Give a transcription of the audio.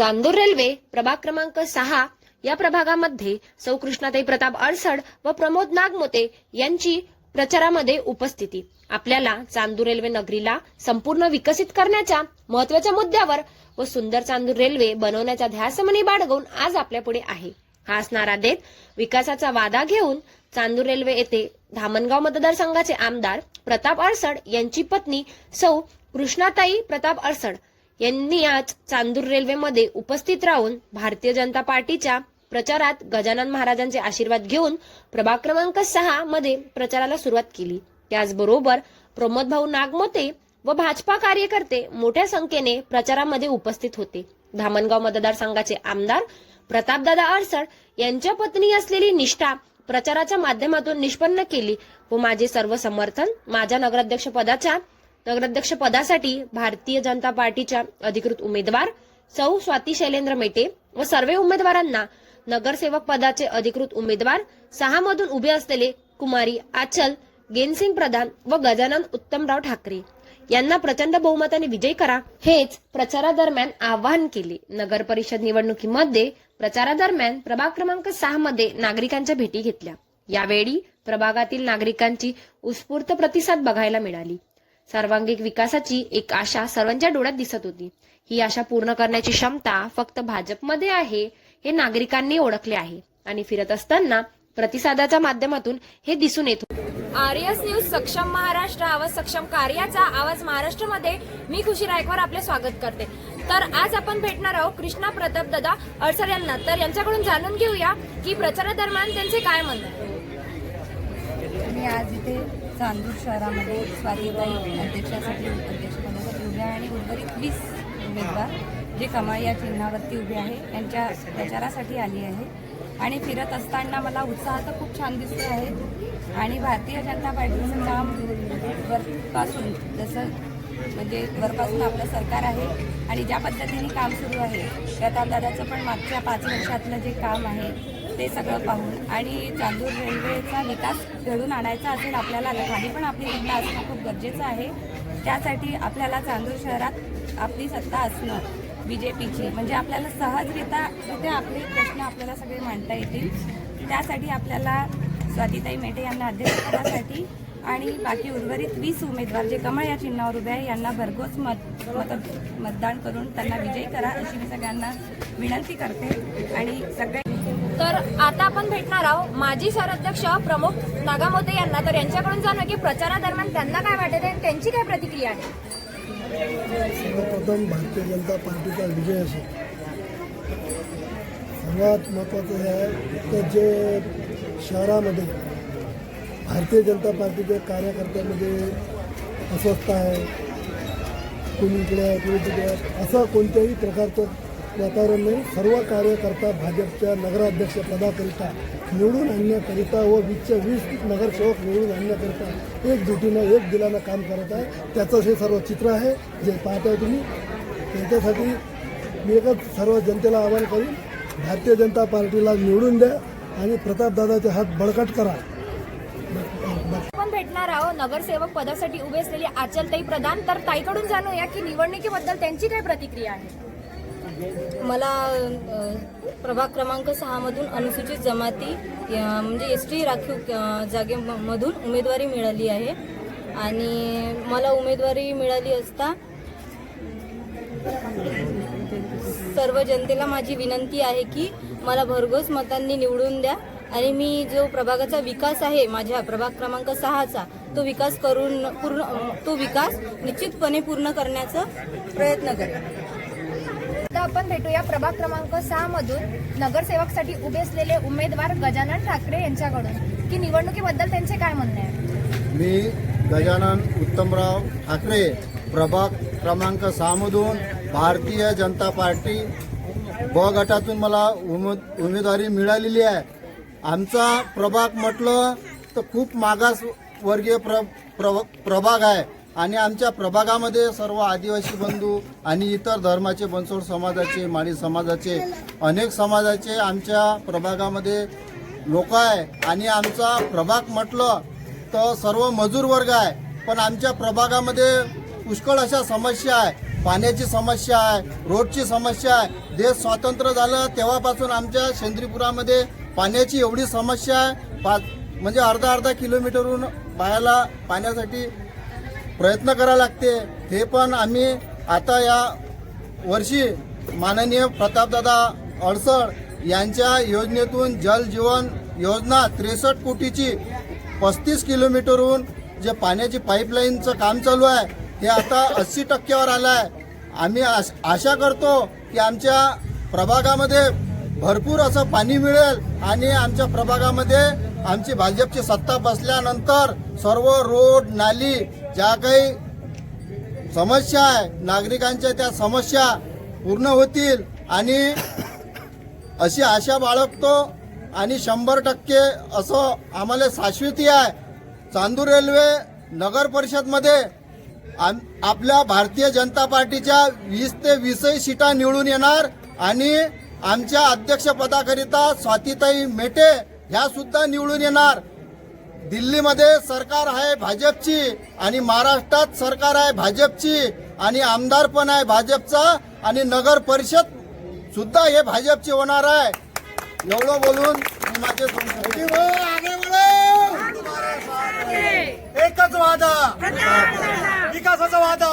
Chandur railway प्रभाग क्रमांक सहा या प्रभागामध्ये सौ कृष्णाताई प्रताप अडसड व प्रमोद नागमोते यांची प्रचारामध्ये उपस्थिती. आपल्याला चांदूर रेल्वे नगरीला संपूर्ण विकसित करण्याच्या महत्त्वाच्या मुद्द्यावर व सुंदर चांदूर रेल्वे बनवण्याचा ध्यासमनी बाळगून आज आपल्या पुढे आहे. हाच नारा देत विकासाचा वादा घेऊन चांदूर रेल्वे येथे धामणगाव मतदारसंघाचे आमदार प्रताप अडसड यांची पत्नी सौ कृष्णाताई प्रताप अडसड यांनी आज चांदूर रेल्वेमध्ये उपस्थित राहून भारतीय जनता पार्टीच्या प्रचारात गजानन महाराजांचे आशीर्वाद घेऊन प्रभाग क्रमांक सहा मध्ये प्रचाराला सुरुवात केली. त्याचबरोबर प्रमोद भाऊ नागमोते व भाजपा कार्यकर्ते मोठ्या संख्येने प्रचारामध्ये उपस्थित होते. धामणगाव मतदारसंघाचे आमदार प्रतापदादा अडसड यांच्या पत्नी असलेली निष्ठा प्रचाराच्या माध्यमातून निष्पन्न केली व माझे सर्व समर्थन माझ्या नगराध्यक्ष पदाच्या नगराध्यक्ष पदासाठी भारतीय जनता पार्टीच्या अधिकृत उमेदवार सौ स्वाती शैलेंद्र मेटे व सर्व उमेदवारांना नगरसेवक पदाचे अधिकृत उमेदवार सहा मधून उभे असलेले कुमारी आचल गेनसिंग प्रधान व गजानन उत्तमराव ठाकरे यांना प्रचंड बहुमताने विजय करा हेच प्रचारादरम्यान आवाहन केले. नगर परिषद निवडणुकीमध्ये प्रचारादरम्यान प्रभाग क्रमांक सहा मध्ये नागरिकांच्या भेटी घेतल्या. यावेळी प्रभागातील नागरिकांची उत्स्फूर्त प्रतिसाद बघायला मिळाली. सर्वांगीण विकासाची एक आशा सर्वांच्या डोळ्यात दिसत होती. ही आशा पूर्ण करण्याची क्षमता फक्त भाजपमध्ये आहे हे नागरिकांनी ओळखले आहे. आणि फिरत असताना प्रतिसादाच्या माध्यमातून हे दिसून येत होते. आर्यस न्यूज सक्षम महाराष्ट्र आवाज सक्षम कार्याचा आवाज महाराष्ट्रामध्ये. मी खुशी रायकवार आपले स्वागत करते. तर आज आपण भेटणार आहोत कृष्णा प्रताप दादा अडसर यांना. तर यांच्याकडून जाणून घेऊया की प्रचारादरम्यान त्यांचे काय म्हणणं आहे. मी आज इथे चांदूर शहरामध्ये स्वातीताई अध्यक्षासाठी अध्यक्षपदासाठी उभे आहे आणि उर्वरित वीस उमेदवार जे कमाई या चिन्हावरती उभे आहे त्यांच्या प्रचारासाठी आली आहे. आणि फिरत असताना मला उत्साह तर खूप छान दिसतो आहे. आणि भारतीय जनता पार्टीचं काम वरपासून जसं म्हणजे वरपासून आपलं सरकार आहे आणि ज्या पद्धतीने काम सुरू आहे त्या दादाचं पण मागच्या पाच वर्षातलं जे काम आहे ते सगळं पाहून. आणि चांदूर रेल्वेचा विकास घडून आणायचा असेल आपल्याला तर पण आपली सत्ता असणं खूप गरजेचं आहे. त्यासाठी आपल्याला चांदूर शहरात आपली सत्ता असणं बी जे पीची म्हणजे आपल्याला सहजरित्या तिथे आपले प्रश्न आपल्याला सगळे मांडता येतील. त्यासाठी आपल्याला स्वातीताई मेटे यांना अध्यक्षपदासाठी आणि बाकी उर्वरित वीस उमेदवार जे कमळ या चिन्हावर उभे आहे यांना भरघोस मत मत मतदान करून त्यांना विजयी करा अशी मी सगळ्यांना विनंती करते. आणि सगळ्या तर आता आपण भेटणार आहोत माजी शहराध्यक्ष प्रमुख नागामोते यांना. तर यांच्याकडून जाणूया की प्रचारादरम्यान त्यांना काय वाटत आहे आणि त्यांची काय प्रतिक्रिया आहे? सर्वप्रथम भारतीय जनता पार्टीचा विजय असो सर्वात महत्त्वाचं हे आहे तर जे शहरामध्ये भारतीय जनता पार्टीच्या कार्यकर्त्यामध्ये अस्वस्थ आहे. कुणी इकडे आहे कुणी तिकडे आहे. असं कोणत्याही प्रकारचं वातावरण नाही. सर्व कार्यकर्ता भाजपच्या नगराध्यक्ष पदाकरिता निवडून आणण्याकरिता व वीसच्या वीस नगरसेवक निवडून आणण्याकरिता एकजुटीनं एक दिलानं काम करत आहे. त्याचंच हे सर्व चित्र आहे. जे पाहताय तुम्ही त्याच्यासाठी मी एकच सर्व जनतेला आवाहन करीन भारतीय जनता पार्टीला निवडून द्या आणि प्रतापदादाचे हात बळकट करा. आपण भेटणार आहोत. नगरसेवक पदासाठी उभे असलेली आचलताई प्रधान. तर ताईकडून जाणूया की निवडणुकीबद्दल त्यांची काय प्रतिक्रिया आहे? मला प्रभाग क्रमांक सहामधून अनुसूचित जमाती म्हणजे एस टी राखीव जागेमधून उमेदवारी मिळाली आहे. आणि मला उमेदवारी मिळाली असता सर्व जनतेला माझी विनंती आहे की मला भरघोस मतांनी निवडून द्या. आणि मी जो प्रभागाचा विकास आहे माझ्या प्रभाग क्रमांक सहाचा तो विकास करून पूर्ण तो विकास निश्चितपणे पूर्ण करण्याचा प्रयत्न करेन. आता आपण भेटूया प्रभाग क्रमांक सहा मधून. नगरसेवकसाठी उभे असलेले उमेदवार गजानन ठाकरे यांच्याकडून. की निवडणुकीबद्दल त्यांचे काय म्हणणे आहे? मी गजानन उत्तमराव ठाकरे प्रभाग क्रमांक सहामधून भारतीय जनता पार्टी ब गटातून मला उमे उमेदवारी मिळालेली आहे. आमचा प्रभाग म्हटलं तर खूप मागास वर्गीय प्र प्र प्रभाग आहे. आणि आमच्या प्रभागामध्ये सर्व आदिवासी बंधू आणि इतर धर्माचे बनसोड समाजाचे माळी समाजाचे अनेक समाजाचे आमच्या प्रभागामध्ये लोक आहे. आणि आमचा प्रभाग म्हटलं तर सर्व मजूर वर्ग आहे. पण आमच्या प्रभागामध्ये पुष्कळ अशा समस्या आहे. पाण्याची समस्या आहे रोडची समस्या आहे. देश स्वातंत्र्य झालं तेव्हापासून आमच्या शेंद्रीपुरामध्ये पाण्याची एवढी समस्या आहे. पा म्हणजे अर्धा अर्धा किलोमीटरहून बायाला पाण्यासाठी प्रयत्न करावा लागते. हे पण आम्ही आता या वर्षी माननीय प्रतापदादा अडसळ यांच्या योजनेतून जल जीवन योजना त्रेसष्ट कोटीची पस्तीस किलोमीटरहून जे पाण्याची पाईपलाईनचं काम चालू आहे हे आता अस्सी टक्क्यावर आलं आहे. आम्ही आश- आशा करतो की आमच्या प्रभागामध्ये भरपूर असं पाणी मिळेल आणि आमच्या प्रभागामध्ये आमची भाजपची सत्ता बसल्यानंतर सर्व रोड नाली ज्या काही समस्या आहे नागरिकांच्या त्या समस्या पूर्ण होतील आणि अशी आशा बाळगतो आणि शंभर टक्के असं आम्हाला शाश्वती आहे. चांदूर रेल्वे नगर परिषदमध्ये आम आपल्या भारतीय जनता पार्टीच्या वीस ते वीसही सीटा निवडून येणार आणि आमच्या अध्यक्षपदाकरिता स्वातीताई मेटे ह्या सुद्धा निवडून येणार. दिल्लीमध्ये सरकार आहे भाजपची आणि महाराष्ट्रात सरकार आहे भाजपची आणि आमदार पण आहे भाजपचा आणि नगर परिषद सुद्धा हे भाजपची होणार आहे. एवढं बोलून माझे एकच वादा. विकासाचा वादा.